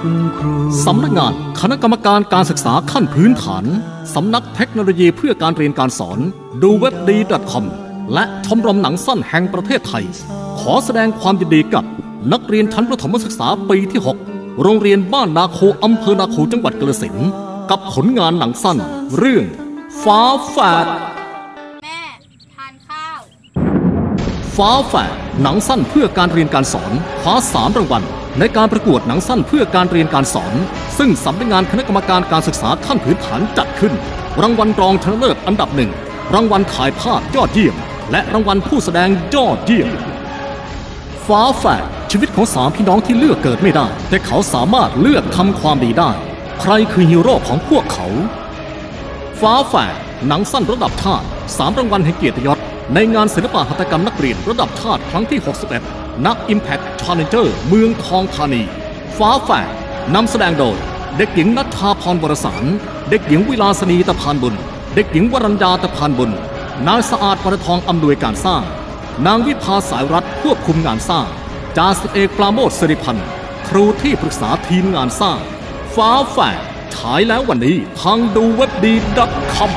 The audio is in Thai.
คุณครูสำนักงานคณะกรรมการการศึกษาขั้นพื้นฐาน สำนักเทคโนโลยีเพื่อการเรียนการสอน ดูเว็บดี .com และชมรมหนังสั้นแห่งประเทศไทย ขอแสดงความยินดีกับนักเรียนชั้นประถมศึกษาปีที่ 6 โรงเรียนบ้านนาโคอำเภอนาโคจังหวัดกาฬสินธุ์กับผลงานหนังสั้น เรื่อง ฟ้าแฝดแม่ทานข้าว ฟ้าแฝดหนังสั้นเพื่อการเรียนการสอนคว้าสามรางวัล ในการประกวดหนังสั้นเพื่อการเรียนการสอน ซึ่งสำนักงานคณะกรรมการการศึกษาขั้นพื้นฐานจัดขึ้น รางวัลรองชนะเลิศอันดับหนึ่งรางวัลถ่ายภาพยอดเยี่ยม และรางวัลผู้แสดงยอดเยี่ยมฟ้าแฝดชีวิตของสามพี่น้องที่เลือกเกิดไม่ได้ แต่เขาสามารถเลือกทำความดีได้ ใครคือฮีโร่ของพวกเขา ฟ้าแฝดหนังสั้นระดับชาติสามรางวัลแห่งเกียรติยศในงานศิลปะหัตถกรรมนักเรียนระดับชาติครั้งที่ 61 นัก Impact Challenger เมืองทองธานี ฟ้าแฝดนำแสดงโดย เด็กหญิงนัทธาพรวรสาร เด็กหญิงวิลาสนีตะพานบุญ เด็กหญิงวรัญญาตะพานบุญ นายสะอาดปรทองอำนวยการสร้าง นางวิภาสายรัฐควบคุมงานสร้าง จ่าสิบเอกปราโมทสิริพันธ์ครูที่ปรึกษาทีมงานสร้าง ฟ้าแฝดฉายแล้ววันนี้ทางดูเว็บดี .com